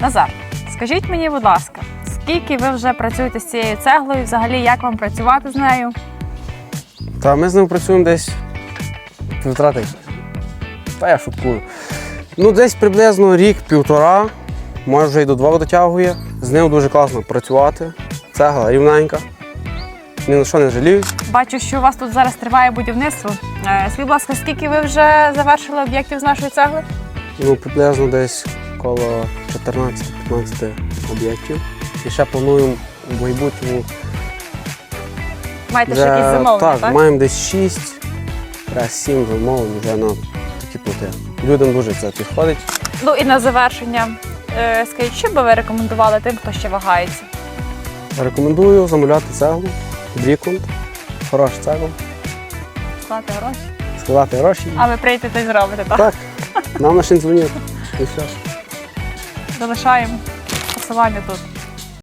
Назар, скажіть мені, будь ласка, скільки ви вже працюєте з цією цеглою? Взагалі, як вам працювати з нею? Та ми з ним працюємо десь півтора тижня. Та я шуткую. Ну, десь приблизно рік-півтора, може вже й до двох дотягує. З ним дуже класно працювати. Цегла рівненька. Ні на що не жаліюсь. Бачу, що у вас тут зараз триває будівництво. Е, Скажіть, будь ласка, скільки ви вже завершили об'єктів з нашої цегли? Ну, приблизно десь коло 14-15 об'єктів. І ще плануємо в майбутньому. Маєте ще якісь замовлення, так, так? маємо десь 6, раз 7 замовлень вже на такі плити. Людям дуже це підходить. Ну і на завершення, е, скажіть, що би ви рекомендували тим, хто ще вагається? Рекомендую замовляти цеглу, Брікунд, хороша цегла, Склати гроші. складати гроші. А ви прийдете і зробите, так? Так, нам на дзвонити. І все. Залишаємо посилання тут.